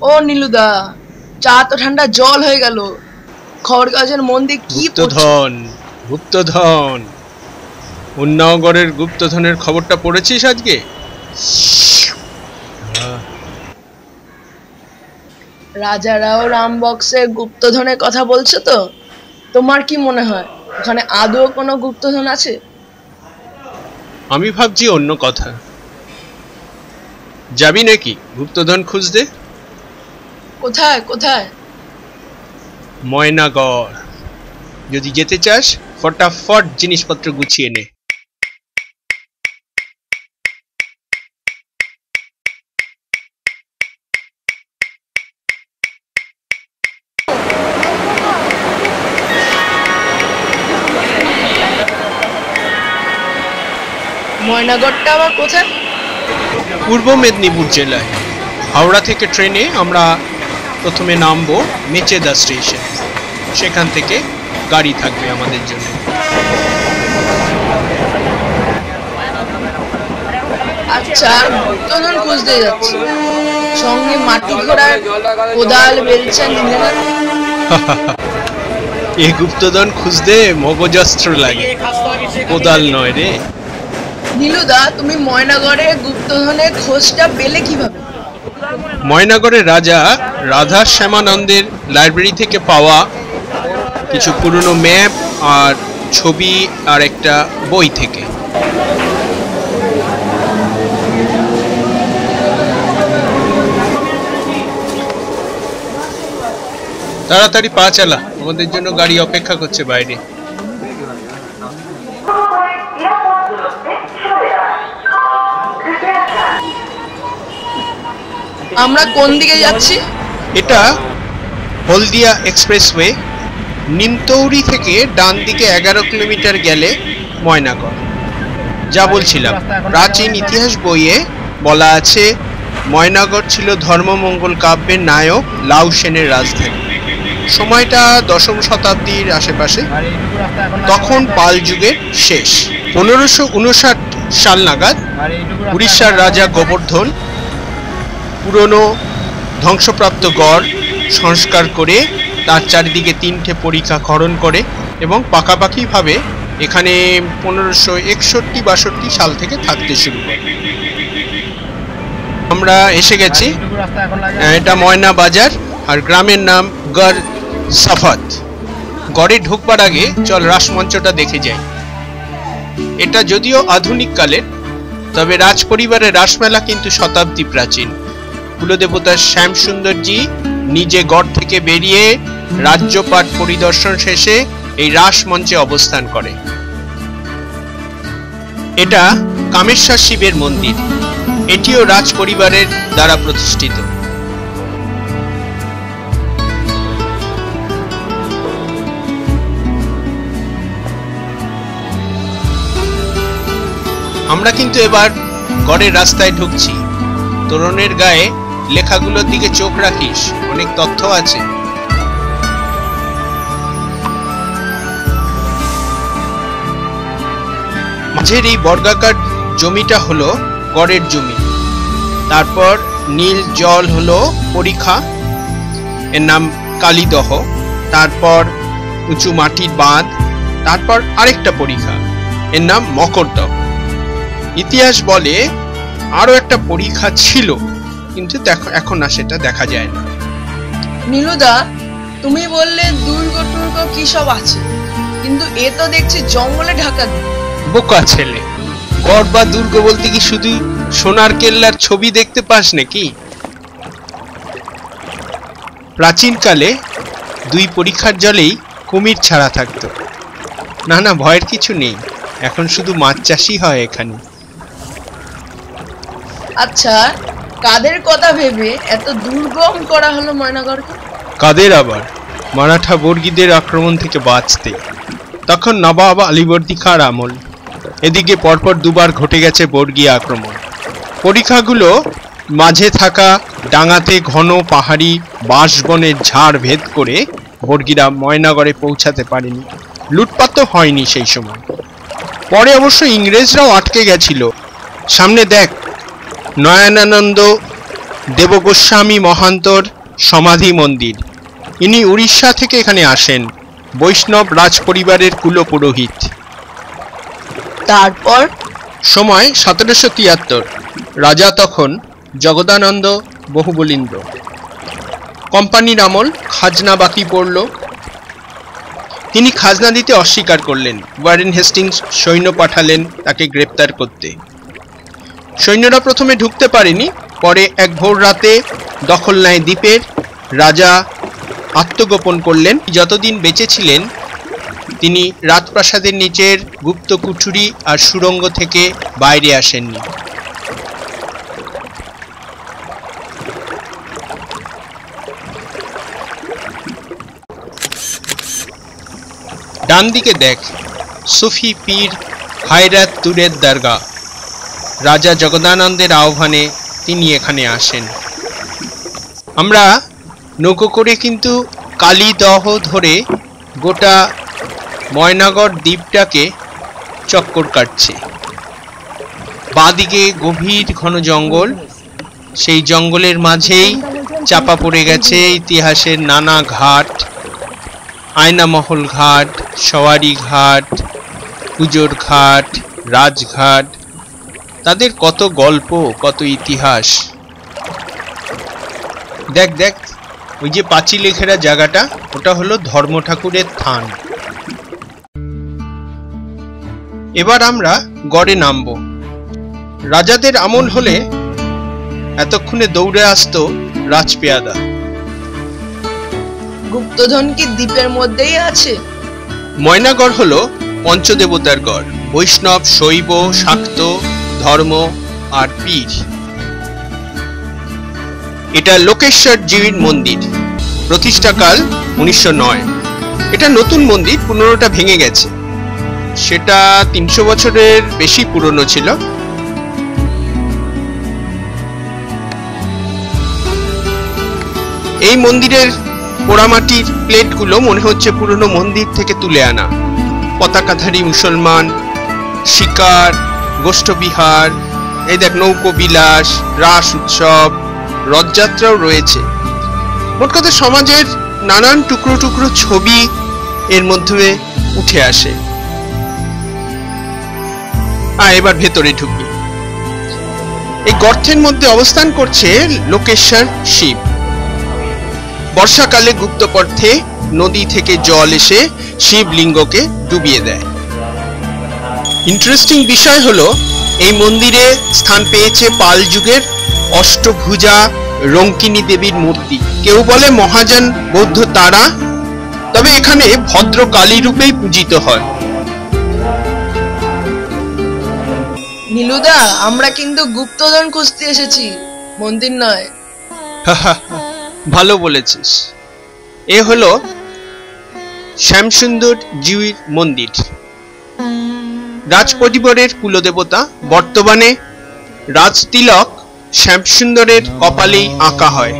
ও নীলুদা চা তো ঠান্ডা জল হয়ে গেল। খবর কাগজের মন দিয়ে কি? গুপ্তধন গুপ্তধন। উন্নগরের গুপ্তধনের খবরটা পড়েছিস আজকে? রাজারাও রাম বক্সে গুপ্তধনের কথা বলছো তো? তোমার কি মনে হয় ওখানে আদৌ কোনো গুপ্তধন আছে? আমি ভাবছি অন্য কথা। যাবি নাকি গুপ্তধন খুঁজতে? কোথায় কোথায়? ময়নাগড়। যদি যেতে চাস ফটাফট জিনিসপত্র গুছিয়ে নে। ময়নাগড়টা আবার কোথায়? পূর্ব মেদিনীপুর জেলায়। হাওড়া থেকে ট্রেনে আমরা প্রথমে নামবো মেচেদা স্টেশন। সেখান থেকে গাড়ি থাকবে আমাদের জন্য। আচ্ছা গুপ্তধন খুঁজতে যাচ্ছি। সঙ্গে মাটি ঘোড়ার কোদাল বেলচা নিলে না এই গুপ্তধন খুঁজতে মগজাস্ত্র লাগে। কোদাল নয় রে। নীলুদা তুমি ময়নাগড়ে গুপ্তধনের খোঁজটা পেলে কীভাবে? ময়নাগড়ের রাজা রাধা শ্যামানন্দের লাইব্রেরি থেকে পাওয়া কিছু পুরনো ম্যাপ আর ছবি আর একটা বই থেকে। তাড়াতাড়ি পা চালা, আমাদের জন্য গাড়ি অপেক্ষা করছে বাইরে। আমরা কোন দিকে যাচ্ছি? এটা হলদিয়া এক্সপ্রেসওয়ে, নিমতৌরি থেকে ডান দিকে এগারো কিলোমিটার গেলে ময়নাগড়। যা বলছিলাম, প্রাচীন ইতিহাস বইয়ে বলা আছে, ময়নাগড় ছিল ধর্মমঙ্গল কাব্যের নায়ক লাউ সেনের রাজধানী। সময়টা দশম শতাব্দীর আশেপাশে। তখন পাল যুগের শেষ। পনেরোশো উনষাট সাল নাগাদ উড়িষ্যার রাজা গোবর্ধন পুরনো ধ্বংসপ্রাপ্ত গড় সংস্কার করে তার চারিদিকে তিনটে পরীক্ষা খনন করে এবং পাকাপাকিভাবে এখানে পনেরোশো একষট্টি বাষট্টি সাল থেকে থাকতে শুরু করে। আমরা এসে গেছি, এটা ময়না বাজার আর গ্রামের নাম গড় সাফাত। গড়ে ঢুকবার আগে চল রাসমঞ্চটা দেখে যাই। এটা যদিও আধুনিক কালের, তবে রাজ পরিবারের রাসমেলা কিন্তু শতাব্দী প্রাচীন। কুলদেবতা শ্যাম সুন্দরজি নিজে গড় থেকে বেরিয়ে রাজ্যপাট পরিদর্শন শেষে এই রাস মঞ্চে অবস্থান করে। এটা কামেশ্বর শিবের মন্দির। এটিও রাজ পরিবারের দ্বারা প্রতিষ্ঠিত। আমরা কিন্তু এবার গড়ের রাস্তায় ঢুকছি। তোরণের গায়ে লেখাগুলোর দিকে চোখ রাখিস, অনেক তথ্য আছে। মাঝের এই বর্গাকার জমিটা হলো গড়ের জমি। তারপর নীল জল হলো পরীক্ষা এর নাম কালীদহ। তারপর উঁচু মাটির বাঁধ, তারপর আরেকটা পরীক্ষা এর নাম মকরদহ। ইতিহাস বলে আরও একটা পরীক্ষা ছিল। কিন্তু দেখো এখন আর সেটা দেখা যায় না। নীলুদা তুমি বললে দুর্গ টুর্গ কি সব আছে? কিন্তু এ তো দেখছি জঙ্গলে ঢাকা বোকা ছেলে। গড় বা দুর্গ বলতে কি শুধু সোনার কেল্লার ছবি দেখতে পাস নাকি? প্রাচীনকালে দুই পরীক্ষার জলেই কুমির ছাড়া থাকতো। না না ভয়ের কিছু নেই। এখন শুধু মাছ চাষই হয় এখানে। আচ্ছা কাদের কথা ভেবে এত দুর্গম করা হলো ময়নাগড়কে? কাদের আবার? মারাঠা বর্গীদের আক্রমণ থেকে বাঁচতে। তখন নবাব আলীবর্দী খাঁর আমল। এদিকে পরপর দুবার ঘটে গেছে বর্গী আক্রমণ। পরীক্ষাগুলো মাঝে থাকা ডাঙাতে ঘন পাহাড়ি বাঁশবনের ঝাড় ভেদ করে বর্গীরা ময়নাগড়ে পৌঁছাতে পারেনি। লুটপাট তো হয়নি সেই সময়। পরে অবশ্য ইংরেজরাও আটকে গেছিল। সামনে দেখ নয়নানন্দ দেবগোস্বামী মহান্তর সমাধি মন্দির। ইনি উড়িষ্যা থেকে এখানে আসেন বৈষ্ণব রাজ পরিবারের কুলপুরোহিত। তারপর? সময় সতেরোশো তিয়াত্তর। রাজা তখন জগদানন্দ বহুবলীন্দ্র। কোম্পানির আমল খাজনা বাকি পড়ল। তিনি খাজনা দিতে অস্বীকার করলেন। ওয়ারেন হেস্টিংস সৈন্য পাঠালেন তাকে গ্রেপ্তার করতে। সৈন্যরা প্রথমে ঢুকতে পারেনি, পরে এক ভোর রাতে দখল নেয় দ্বীপের রাজা আত্মগোপন করলেন। যতদিন বেঁচে ছিলেন, তিনি রাজপ্রাসাদের নিচের গুপ্ত কুঠুরি আর সুড়ঙ্গ থেকে বাইরে আসেননি। ডান দিকে দেখ, সুফি পীর হায়রাত তুরের দরগা রাজা জগদানন্দের আহ্বানে তিনি এখানে আসেন। আমরা নৌকো করে কিন্তু কালীদহ ধরে গোটা ময়নাগড় দ্বীপটাকে চক্কর কাটছে। বাদিকে গভীর ঘন জঙ্গল, সেই জঙ্গলের মাঝেই চাপা পড়ে গেছে ইতিহাসের নানা ঘাট, আয়নামহল ঘাট, সওয়ারি ঘাট, পুজোর ঘাট, রাজঘাট তাদের কত গল্প কত ইতিহাস। দেখ দেখ ওই যে পাঁচিলে ঘেরা জায়গাটা ওটা হলো ধর্ম ঠাকুরের থান। এবার আমরা গড়ে নামব। রাজাদের আমল হলে এতক্ষণে দৌড়ে আসতো রাজপেয়াদা। গুপ্তধন কি দ্বীপের মধ্যেই আছে? ময়নাগড় হলো পঞ্চদেবতার গড়। বৈষ্ণব শৈব শাক্ত ধর্ম আর পীর। এটা লোকেশ্বর জীবির মন্দির, প্রতিষ্ঠাকাল উনিশশো নয়। এটা নতুন মন্দির পনেরোটা ভেঙে গেছে। সেটা তিনশো বছরের বেশি পুরনো ছিল। এই মন্দিরের পোড়ামাটির প্লেটগুলো মনে হচ্ছে পুরনো মন্দির থেকে তুলে আনা। পতাকাধারী মুসলমান, শিকার গোষ্ঠবিহার, এই দেখ নৌকো বিলাস রাস উৎসব, রথযাত্রাও রয়েছে। মোট কথা সমাজের নানান টুকরো টুকরো ছবি এর মধ্যে উঠে আসে। আ, এবার ভেতরে ঢুকি। এই গর্তের মধ্যে অবস্থান করছে লোকেশ্বর শিব। বর্ষাকালে গুপ্তপর্থে নদী থেকে জল এসে শিবলিঙ্গকে ডুবিয়ে দেয়। ইন্টারেস্টিং বিষয় হলো এই মন্দিরে স্থান পেয়েছে পাল যুগের অষ্টভুজা রঙ্কিনী দেবীর মূর্তি। কেউ বলে মহাযান বৌদ্ধ তারা তবে এখানে ভদ্র কালী রূপেই পূজিত হয়। নীলুদা আমরা কিন্তু গুপ্তধন খুঁজতে এসেছি মন্দির নয়। ভালো বলেছিস। এ হলো শ্যামসুন্দর জিউর মন্দির। রাজপরিবারের কুলদেবতা বর্তমানে রাজতিলক শ্যামসুন্দরের কপালেই আঁকা হয়।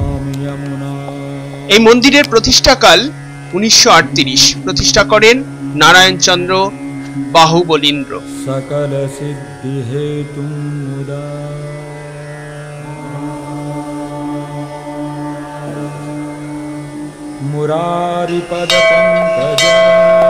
এই মন্দিরের প্রতিষ্ঠাকাল উনিশশো আটত্রিশ। প্রতিষ্ঠা করেন নারায়ণচন্দ্র বাহুবলীন্দ্র। মুরারি পদ পঙ্কজা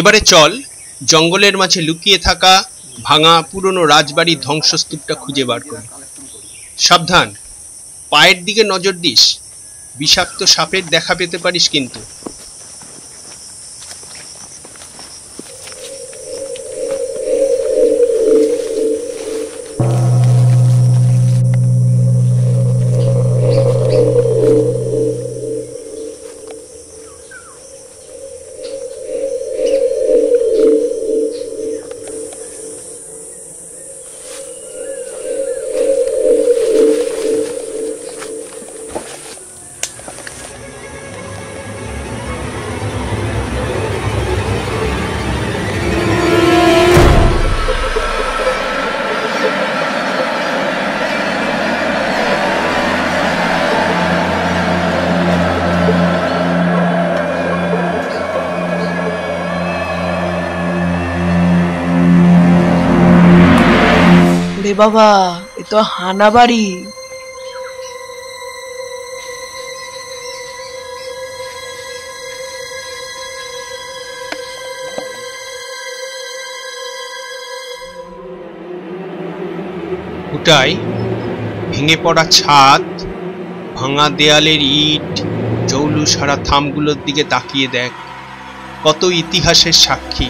এবারে চল, জঙ্গলের মাঝে লুকিয়ে থাকা ভাঙা পুরনো রাজবাড়ির ধ্বংসস্তূপটা খুঁজে বার করি। সাবধান, পায়ের দিকে নজর দিস, বিষাক্ত সাপের দেখা পেতে পারিস কিন্তু। বাবা, এ তো হানাবাড়ি ওটাই ভেঙে পড়া ছাদ, ভাঙা দেয়ালের ইট জৌলু সারা থামগুলোর দিকে তাকিয়ে দেখ, কত ইতিহাসের সাক্ষী।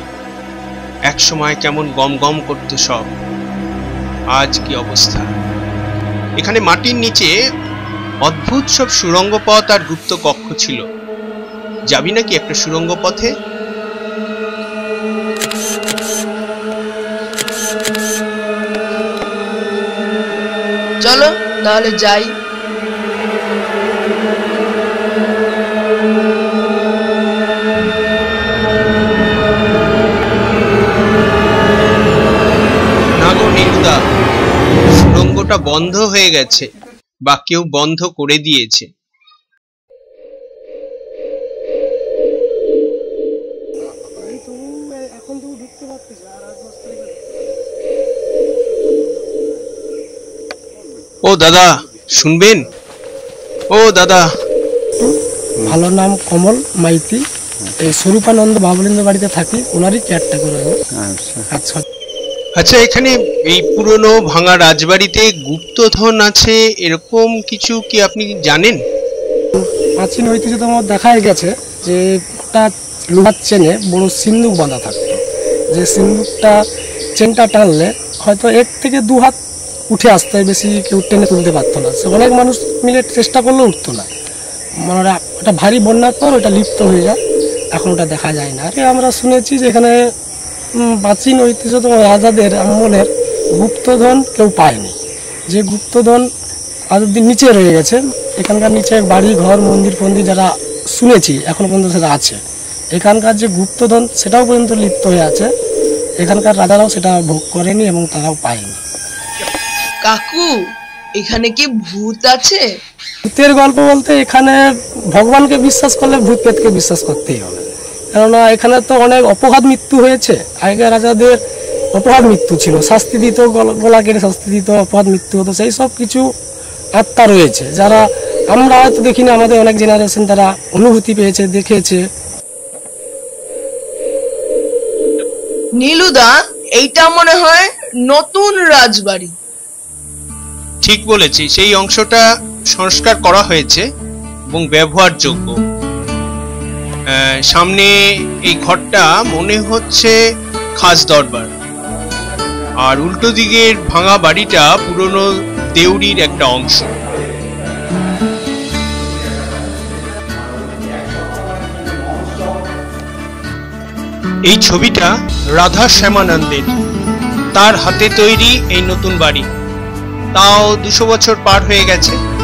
এক সময় কেমন গম গম করতো সব। আজ কি অবস্থা? এখানে মাটির নিচে অদ্ভুত সব সুড়ঙ্গ পথ আর গুপ্ত কক্ষ ছিল। যাবি নাকি একটা সুড়ঙ্গ পথে? চলো, তাহলে যাই। সুড়ঙ্গটা বন্ধ হয়ে গেছে বা কেউ বন্ধ করে দিয়েছে? ও দাদা শুনবেন? ও দাদা। ভালো নাম কমল মাইতি। এই স্বরূপানন্দ বাবুলিন্দ বাড়িতে থাকি ওনারই কেয়ারটা করে আচ্ছা। আচ্ছা এখানে এই পুরনো ভাঙা রাজবাড়িতে গুপ্তধন আছে, এরকম কিছু কি আপনি জানেন? প্রাচীন ঐতিহ্য আমার দেখাই গেছে যে একটা লোহার চেনে বড় সিন্দুক বাঁধা থাকতো। যে সিন্দুকটা চেনটা টানলে হয়তো এক থেকে দু হাত উঠে আসতে বেশি কেউ টেনে তুলতে পারতো না। সে অনেক মানুষ মিলে চেষ্টা করলেও উঠতো না। মানে ওটা ভারী বন্যার পর ওটা লিপ্ত হয়ে যায়। এখন ওটা দেখা যায় না। আর আমরা শুনেছি যে এখানে প্রাচীন ঐতিহ্য তো রাজাদের আমলের গুপ্তধন কেউ পায়নি। যে গুপ্তধন আজ অব্দি নিচে রয়ে গেছে এখানকার নিচে বাড়ি ঘর মন্দির ফন্দির যারা শুনেছি এখনও পর্যন্ত সেটা আছে। এখানকার যে গুপ্তধন সেটাও পর্যন্ত লিপ্ত হয়ে আছে এখানকার রাজারাও সেটা ভোগ করেনি এবং তারাও পায়নি। কাকু এখানে কি ভূত আছে? ভূতের গল্প বলতে এখানে ভগবানকে বিশ্বাস করলে ভূত পেতকে বিশ্বাস করতেই হবে। কেননা এখানে তো অনেক অপঘাত মৃত্যু হয়েছে। আগেকার রাজাদের অপঘাত মৃত্যু ছিল। শাস্তি দিত গলা- কেটে শাস্তি দিত অপঘাত মৃত্যু হতো। সেই সব কিছু আত্মা রয়েছে। যারা আমরা হয়তো দেখিনি আমাদের অনেক জেনারেশন তারা অনুভূতি পেয়েছে দেখেছে। নীলুদা এইটা মনে হয় নতুন রাজবাড়ি। ঠিক বলেছি। সেই অংশটা সংস্কার করা হয়েছে এবং ব্যবহারযোগ্য। সামনে এই ঘরটা মনে হচ্ছে খাস দরবার। আর উল্টো দিকের ভাঙা বাড়িটা পুরনো দেউরির একটা অংশ। এই ছবিটা রাধা শ্যামানন্দের। তার হাতে তৈরি এই নতুন বাড়ি। তাও দুশো বছর পার হয়ে গেছে।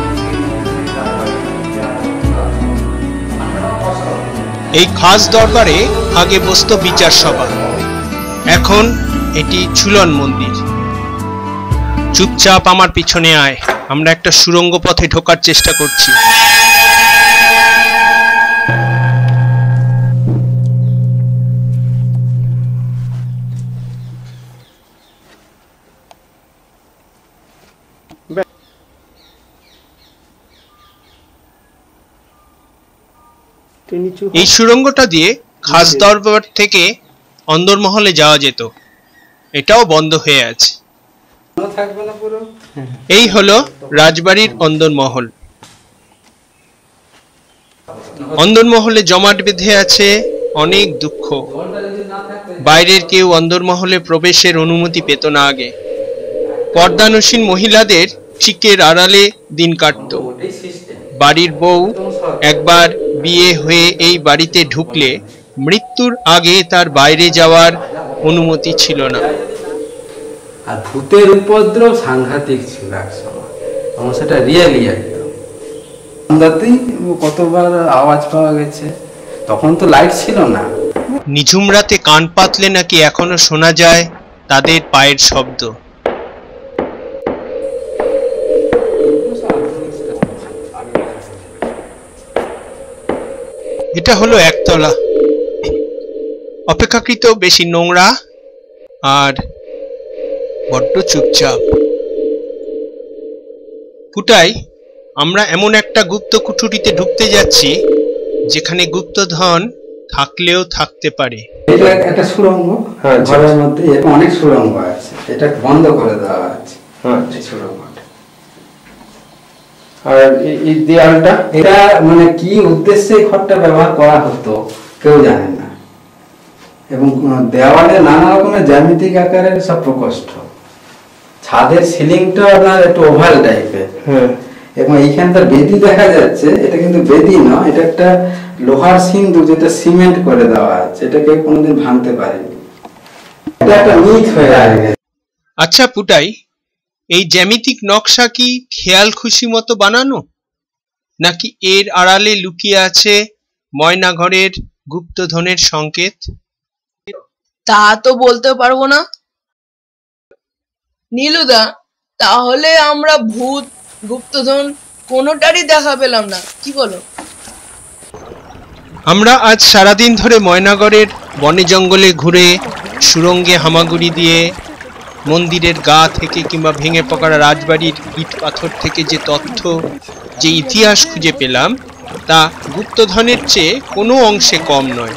এই খাস দরবারে আগে বসত বিচার সভা। এখন এটি ঝুলন মন্দির। চুপচাপ আমার পিছনে আয়, আমরা একটা সুরঙ্গ পথে ঢোকার চেষ্টা করছি। এই সুড়ঙ্গটা দিয়ে খাস দরবার থেকে অন্দরমহলে যাওয়া যেত। এটাও বন্ধ হয়ে আছে। এই হলো রাজবাড়ির অন্দরমহল। অন্দরমহলে জমাট বেঁধে আছে অনেক দুঃখ। বাইরের কেউ অন্দরমহলে প্রবেশের অনুমতি পেত না আগে। পর্দানুসীন মহিলাদের চিকের আড়ালে দিন কাটতো। বাড়ির বউ একবার বিয়ে হয়ে এই বাড়িতে ঢুকলে মৃত্যুর আগে তার বাইরে যাওয়ার অনুমতি ছিল না। আর ভূতের উপদ্রব সাংঘাতিক ছিল একসময় আমার সেটা রিয়েলি একদম। সন্ধ্যাতেই কতবার আওয়াজ পাওয়া গেছে তখন তো লাইট ছিল না। নিঝুম রাতে কান পাতলে নাকি এখনও শোনা যায় তাদের পায়ের শব্দ। এটা হলো একতলা। অপেক্ষাকৃত বেশি নোংরা আর বড্ড চুপচাপ। পুটাই আমরা এমন একটা গুপ্ত কুঠুরিতে ঢুকতে যাচ্ছি যেখানে গুপ্তধন থাকলেও থাকতে পারে। এটা একটা সুড়ঙ্গ হ্যাঁ, ঘরের মধ্যে অনেক সুড়ঙ্গ আছে। এটা বন্ধ করে দেওয়া আছে হ্যাঁ। সুড়ঙ্গটা আর এই- দেয়ালটা এটা মানে কি উদ্দেশ্যে ঘরটা ব্যবহার করা হতো কেউ জানে না। এবং দেওয়ালে নানা রকমের জ্যামিতিক আকারের সব প্রকোষ্ঠ। ছাদের সিলিংটা আপনার একটু ওভাল টাইপের। হ্যাঁ। এবং এইখানটার বেদি দেখা যাচ্ছে এটা কিন্তু বেদি নয় এটা একটা লোহার সিন্ধু যেটা সিমেন্ট করে দেওয়া আছে এটা কেউ কোনোদিন ভাঙতে পারেনি। এটা একটা মিথ হয়ে গেছে। আচ্ছা পুটাই এই জ্যামিতিক নকশা কি খেয়াল খুশি মতো বানানো? নাকি এর আড়ালে লুকিয়ে আছে ময়নাঘরের গুপ্তধনের সংকেত? তা তো বলতে পারব না। নীলুদা তাহলে আমরা ভূত গুপ্তধন কোনোটারই দেখা পেলাম না। কি বলো? আমরা আজ সারাদিন ধরে ময়নাগড়ের বনে জঙ্গলে ঘুরে সুরঙ্গে হামাগুড়ি দিয়ে মন্দিরের গা থেকে কিংবা ভেঙে পড়া রাজবাড়ির ইট পাথর থেকে যে তথ্য, যে ইতিহাস খুঁজে পেলাম, তা গুপ্তধনের চেয়ে কোনো অংশে কম নয়।